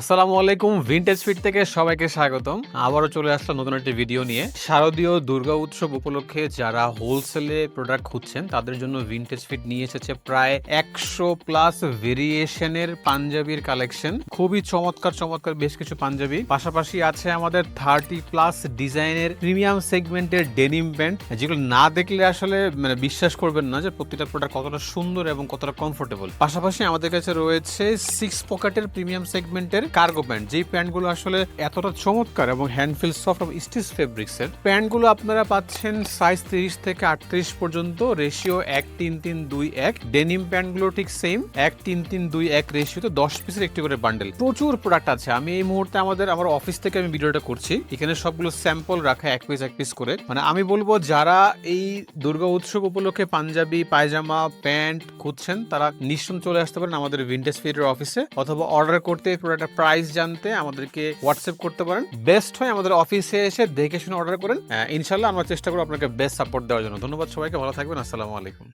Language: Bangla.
আসসালামু আলাইকুম ভিনটেজ ফিট থেকে সবাইকে স্বাগতম। আবারও চলে আসলাম নতুন একটি ভিডিও নিয়ে। শারদীয় দুর্গা উৎসব উপলক্ষে যারা হোলসেলে প্রোডাক্ট খুঁজছেন, তাদের জন্য ভিনটেজ ফিট নিয়ে এসেছে প্রায় একশো প্লাস ভেরিয়েশনের পাঞ্জাবির কালেকশন খুবই চমৎকার চমৎকার বেশ কিছু পাঞ্জাবি। পাশাপাশি আছে আমাদের থার্টি প্লাস ডিজাইনের প্রিমিয়াম সেগমেন্টের ডেনিম প্যান্ট যেগুলো না দেখলে আসলে মানে বিশ্বাস করবেন না যে প্রতিটা প্রোডাক্ট কতটা সুন্দর এবং কতটা কমফোর্টেবল পাশাপাশি আমাদের কাছে রয়েছে সিক্স পকেটের প্রিমিয়াম সেগমেন্টের কার্গো প্যান্ট যেই প্যান্টগুলো আসলে এতটা চমৎকার এবং হ্যান্ডফিল সফট এবং স্টিচ এর, প্যান্টগুলো আপনারা পাচ্ছেন সাইজ তিরিশ থেকে আটত্রিশ পর্যন্ত রেশিও এক তিন তিন দুই এক ডেনিম প্যান্টগুলো ঠিক সেম এক তিন তিন দুই এক রেশিওতে দশ পিসের একটি করে বান্ডেল প্রচুর প্রোডাক্ট আছে, আমি এই মুহূর্তে আমাদের, আমার অফিস থেকে আমি ভিডিওটা করছি, এখানে সবগুলো স্যাম্পল রাখা এক পিস এক পিস করে। মানে আমি বলব, যারা এই দুর্গা উৎসব উপলক্ষে পাঞ্জাবি, পায়জামা, প্যান্ট খুঁজছেন, তারা নিশ্চয় চলে আসতে পারেন আমাদের ভিন্টেজ ফিডের অফিসে অথবা অর্ডার করতে প্রোডাক্টের প্রাইস জানতে আমাদেরকে হোয়াটসঅ্যাপ করতে পারেন। বেস্ট হয় আমাদের অফিসে এসে দেখে শুনে অর্ডার করেন। ইনশাল্লাহ আমরা চেষ্টা করব আপনাকে বেস্ট সাপোর্ট দেওয়ার জন্য। ধন্যবাদ সবাইকে, ভালো থাকবেন, আসসালামু আলাইকুম।